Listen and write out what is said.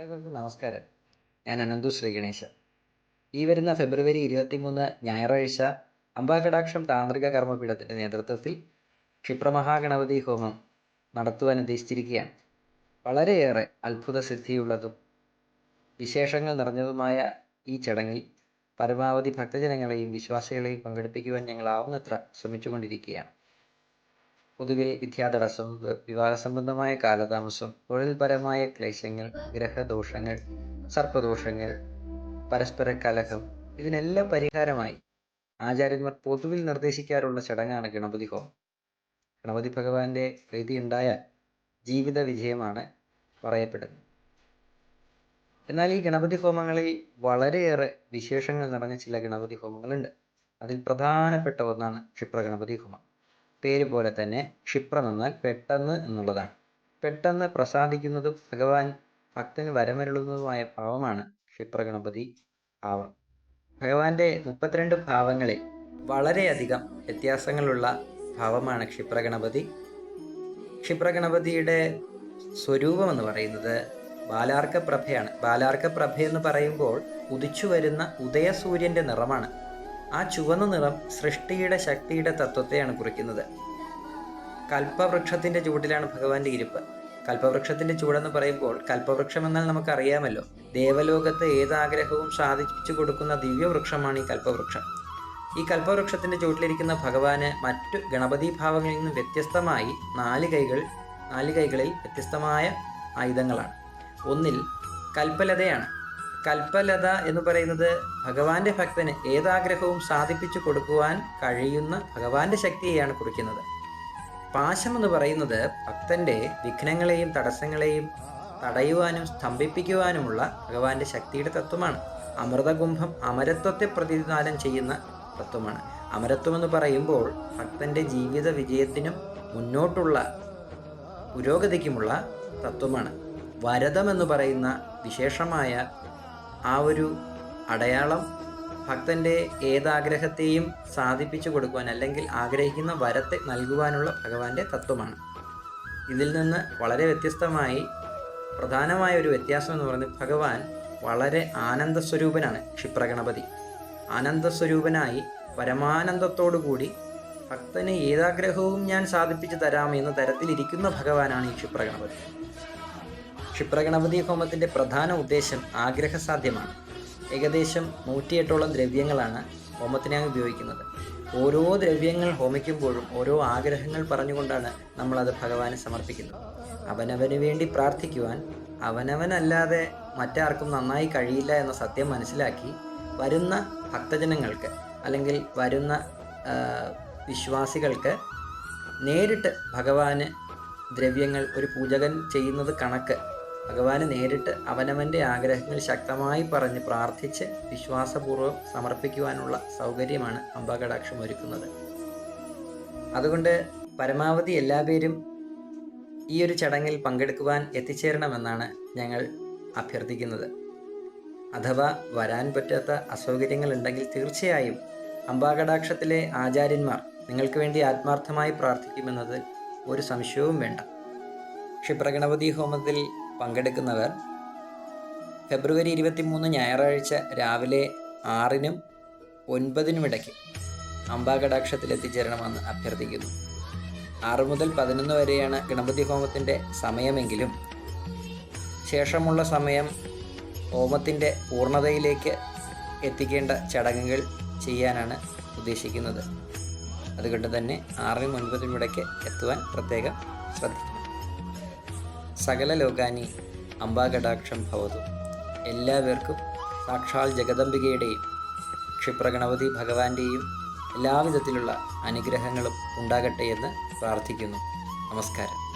നമസ്കാരം. ഞാൻ അനന്തു ശ്രീ ഗണേശ ഈ വരുന്ന ഫെബ്രുവരി ഇരുപത്തിമൂന്ന് ഞായറാഴ്ച അംബാകടാക്ഷം താന്ത്രിക കർമ്മപീഠത്തിന്റെ നേതൃത്വത്തിൽ ക്ഷിപ്രമഹാഗണപതി ഹോമം നടത്തുവാൻ ഉദ്ദേശിച്ചിരിക്കുകയാണ്. വളരെയേറെ അത്ഭുത സിദ്ധിയുള്ളതും വിശേഷങ്ങൾ നിറഞ്ഞതുമായ ഈ ചടങ്ങിൽ പരമാവധി ഭക്തജനങ്ങളെയും വിശ്വാസികളെയും പങ്കെടുപ്പിക്കുവാൻ ഞങ്ങൾ ആവുന്നത്ര ശ്രമിച്ചുകൊണ്ടിരിക്കുകയാണ്. പൊതുവെ വിദ്യാതടസ്സം വ- വിവാഹ സംബന്ധമായ കാലതാമസം തൊഴിൽപരമായ ക്ലേശങ്ങൾ ഗ്രഹദോഷങ്ങൾ സർപ്പദോഷങ്ങൾ പരസ്പര കലഹം ഇതിനെല്ലാം പരിഹാരമായി ആചാര്യന്മാർ പൊതുവിൽ നിർദ്ദേശിക്കാറുള്ള ചടങ്ങാണ് ഗണപതി ഹോമം. ഗണപതി ഭഗവാന്റെ പ്രീതി ഉണ്ടായാൽ ജീവിത വിജയമാണ് പറയപ്പെടുന്നത്. എന്നാൽ ഈ ഗണപതി ഹോമങ്ങളിൽ വളരെയേറെ വിശേഷങ്ങൾ നിറഞ്ഞ ചില ഗണപതി ഹോമങ്ങളുണ്ട്. അതിൽ പ്രധാനപ്പെട്ട ഒന്നാണ് ക്ഷിപ്ര ഗണപതി ഹോമം. പേര് പോലെ തന്നെ ക്ഷിപ്രം എന്നാൽ പെട്ടെന്ന് എന്നുള്ളതാണ്. പെട്ടെന്ന് പ്രസാദിക്കുന്നതും ഭഗവാൻ ഭക്തന് വരമരുളുന്നതുമായ ഭാവമാണ് ക്ഷിപ്രഗണപതി ഭാവം ഭഗവാന്റെ മുപ്പത്തിരണ്ട് ഭാവങ്ങളിൽ വളരെയധികം വ്യത്യാസങ്ങളുള്ള ഭാവമാണ് ക്ഷിപ്രഗണപതി ക്ഷിപ്രഗണപതിയുടെ സ്വരൂപം എന്ന് പറയുന്നത് ബാലാർക്കപ്രഭയാണ് പ്രഭയാണ്. ബാലാർക്ക പ്രഭ എന്ന് പറയുമ്പോൾ ഉദിച്ചു വരുന്ന ഉദയസൂര്യന്റെ നിറമാണ് ആ ചുവന്ന നിറം സൃഷ്ടിയുടെ ശക്തിയുടെ തത്വത്തെയാണ് കുറിക്കുന്നത്. കൽപ്പവൃക്ഷത്തിന്റെ ചൂടിലാണ് ഭഗവാന്റെ ഇരിപ്പ്. കൽപ്പവൃക്ഷത്തിന്റെ ചൂടെന്ന് പറയുമ്പോൾ കൽപ്പവൃക്ഷം എന്നാൽ നമുക്കറിയാമല്ലോ. ദേവലോകത്ത് ഏതാഗ്രഹവും സാധിച്ചു കൊടുക്കുന്ന ദിവ്യവൃക്ഷമാണ് ഈ കൽപ്പവൃക്ഷം. ഈ കൽപ്പവൃക്ഷത്തിന്റെ ചുവട്ടിലിരിക്കുന്ന ഭഗവാന് മറ്റു ഗണപതി ഭാവങ്ങളിൽ നിന്നും വ്യത്യസ്തമായി നാല് കൈകൾ നാല് കൈകളിൽ വ്യത്യസ്തമായ ആയുധങ്ങളാണ്. ഒന്നിൽ കൽപ്പലതയാണ്. കൽപ്പലത എന്ന് പറയുന്നത് ഭഗവാന്റെ ഭക്തന് ഏതാഗ്രഹവും സാധിപ്പിച്ചു കൊടുക്കുവാൻ കഴിയുന്ന ഭഗവാന്റെ ശക്തിയെയാണ് കുറിക്കുന്നത്. പാശം എന്ന് പറയുന്നത് ഭക്തന്റെ വിഘ്നങ്ങളെയും തടസ്സങ്ങളെയും തടയുവാനും സ്തംഭിപ്പിക്കുവാനുമുള്ള ഭഗവാന്റെ ശക്തിയുടെ തത്വമാണ്. അമൃതകുംഭം അമരത്വത്തെ പ്രതിനിധാനം ചെയ്യുന്ന തത്വമാണ്. അമരത്വം എന്ന് പറയുമ്പോൾ ഭക്തന്റെ ജീവിത വിജയത്തിനും മുന്നോട്ടുള്ള പുരോഗതിക്കുമുള്ള തത്വമാണ്. വരതം എന്ന് പറയുന്ന വിശേഷമായ ആ ഒരു അടയാളം ഭക്തന്റെ ഏതാഗ്രഹത്തെയും സാധിപ്പിച്ചു കൊടുക്കുവാൻ അല്ലെങ്കിൽ ആഗ്രഹിക്കുന്ന വരത്തെ നൽകുവാനുള്ള ഭഗവാന്റെ തത്വമാണ്. ഇതിൽ നിന്ന് വളരെ വ്യത്യസ്തമായി പ്രധാനമായ ഒരു വ്യത്യാസം എന്ന് പറയുന്നത് ഭഗവാൻ വളരെ ആനന്ദസ്വരൂപനാണ് ക്ഷിപ്രഗണപതി. ആനന്ദസ്വരൂപനായി പരമാനന്ദത്തോടുകൂടി ഭക്തന് ഏതാഗ്രഹവും ഞാൻ സാധിപ്പിച്ചു തരാം എന്ന തരത്തിലിരിക്കുന്ന ഭഗവാനാണ് ഈ ക്ഷിപ്രഗണപതി. ക്ഷിപ്രഗണപതി ഹോമത്തിന്റെ പ്രധാന ഉദ്ദേശം ആഗ്രഹസാധ്യമാണ്. ഏകദേശം നൂറ്റിയെട്ടോളം ദ്രവ്യങ്ങളാണ് ഹോമത്തിനായി ഉപയോഗിക്കുന്നത്. ഓരോ ദ്രവ്യങ്ങൾ ഹോമിക്കുമ്പോഴും ഓരോ ആഗ്രഹങ്ങൾ പറഞ്ഞുകൊണ്ടാണ് നമ്മളത് ഭഗവാന് സമർപ്പിക്കുന്നത്. അവനവന് വേണ്ടി പ്രാർത്ഥിക്കുവാൻ അവനവനല്ലാതെ മറ്റാർക്കും നന്നായി കഴിയില്ല എന്ന സത്യം മനസ്സിലാക്കി വരുന്ന ഭക്തജനങ്ങൾക്ക് അല്ലെങ്കിൽ വരുന്ന വിശ്വാസികൾക്ക് നേരിട്ട് ഭഗവാന് ദ്രവ്യങ്ങൾ ഒരു പൂജകൻ ചെയ്യുന്നത് കണക്ക് ഭഗവാന് നേരിട്ട് അവനവന്റെ ആഗ്രഹങ്ങൾ ശക്തമായി പറഞ്ഞ് പ്രാർത്ഥിച്ച് വിശ്വാസപൂർവം സമർപ്പിക്കുവാനുള്ള സൗകര്യമാണ് അംബാകടാക്ഷം ഒരുക്കുന്നത്. അതുകൊണ്ട് പരമാവധി എല്ലാ പേരും ഈ ഒരു ചടങ്ങിൽ പങ്കെടുക്കുവാൻ എത്തിച്ചേരണമെന്നാണ് ഞങ്ങൾ അഭ്യർത്ഥിക്കുന്നത്. അഥവാ വരാൻ പറ്റാത്ത അസൗകര്യങ്ങൾ ഉണ്ടെങ്കിൽ തീർച്ചയായും അംബാകടാക്ഷത്തിലെ ആചാര്യന്മാർ നിങ്ങൾക്ക് വേണ്ടി ആത്മാർത്ഥമായി പ്രാർത്ഥിക്കുമെന്നത് ഒരു സംശയവും വേണ്ട. ക്ഷിപ്രഗണപതി ഹോമത്തിൽ പങ്കെടുക്കുന്നവർ ഫെബ്രുവരി ഇരുപത്തിമൂന്ന് ഞായറാഴ്ച രാവിലെ ആറിനും ഒൻപതിനും ഇടയ്ക്ക് അംബാകടാക്ഷത്തിൽ എത്തിച്ചേരണമെന്ന് അഭ്യർത്ഥിക്കുന്നു. ആറ് മുതൽ പതിനൊന്ന് വരെയാണ് ഗണപതി ഹോമത്തിന്റെ സമയമെങ്കിലും ശേഷമുള്ള സമയം ഹോമത്തിന്റെ പൂർണതയിലേക്ക് എത്തിക്കേണ്ട ചടങ്ങുകൾ ചെയ്യാനാണ് ഉദ്ദേശിക്കുന്നത്. അതുകൊണ്ട് തന്നെ ആറിനും ഒൻപതിനും ഇടയ്ക്ക് എത്തുവാൻ പ്രത്യേകം ശ്രദ്ധിക്കണം. സകല ലോകാനി അംബാകടാക്ഷം ഭവതു. എല്ലാവർക്കും സാക്ഷാൽ ജഗദംബികയുടെയും ക്ഷിപ്രഗണപതി ഭഗവാന്റെയും എല്ലാവിധത്തിലുള്ള അനുഗ്രഹങ്ങളും ഉണ്ടാകട്ടെ എന്ന് പ്രാർത്ഥിക്കുന്നു. നമസ്കാരം.